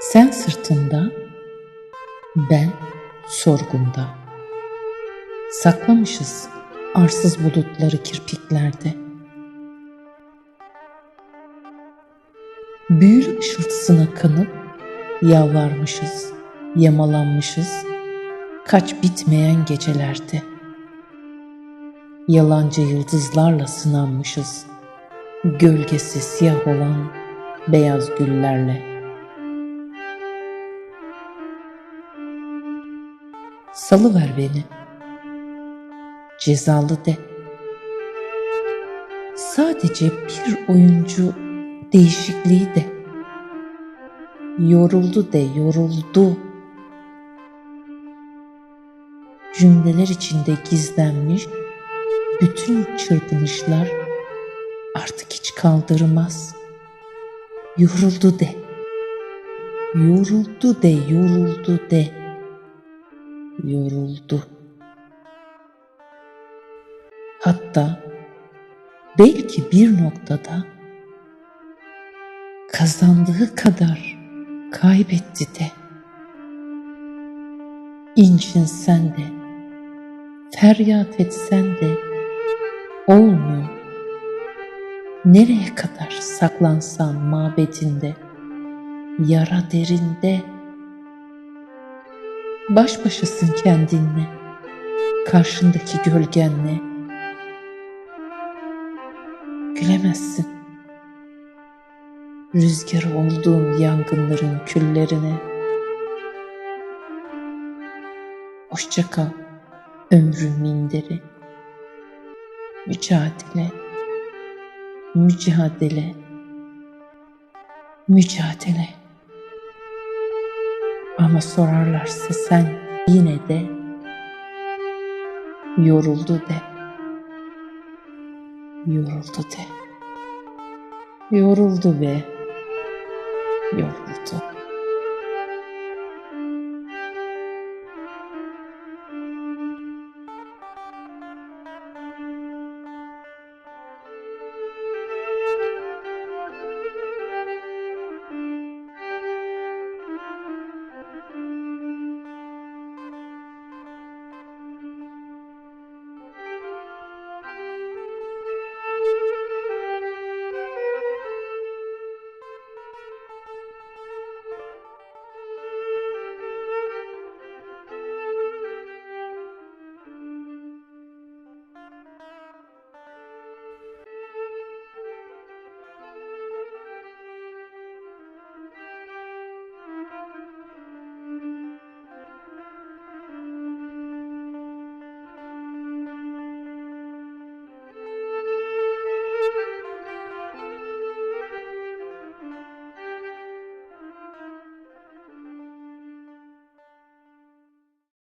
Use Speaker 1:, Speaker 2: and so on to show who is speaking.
Speaker 1: Sen sırtında, ben sorgunda. Saklamışız arsız bulutları kirpiklerde. Büyülü ışıltısına kanıp yalvarmışız, yamalanmışız kaç bitmeyen gecelerde. Yalancı yıldızlarla sınanmışız, gölgesi siyah olan beyaz güllerle. Salıver beni, cezalı de. Sadece bir oyuncu değişikliği de. Yoruldu de, yoruldu. Cümleler içinde gizlenmiş bütün çırpınışlar artık hiç kaldırmaz. Yoruldu de. Yoruldu de, yoruldu de. Yoruldu. Hatta belki bir noktada kazandığı kadar kaybetti de. İncinsen de, feryat etsen de olmuyor. Nereye kadar saklansan mabedinde, yara derinde, baş başasın kendinle, karşındaki gölgenle, gülemezsin. Rüzgar olduğun yangınların küllerine. Hoşça kal ömrün minderi. Mücadele, mücadele, mücadele. Ama sorarlarsa sen yine de yoruldu de. Yoruldu de. Yoruldu be. Yoruldu.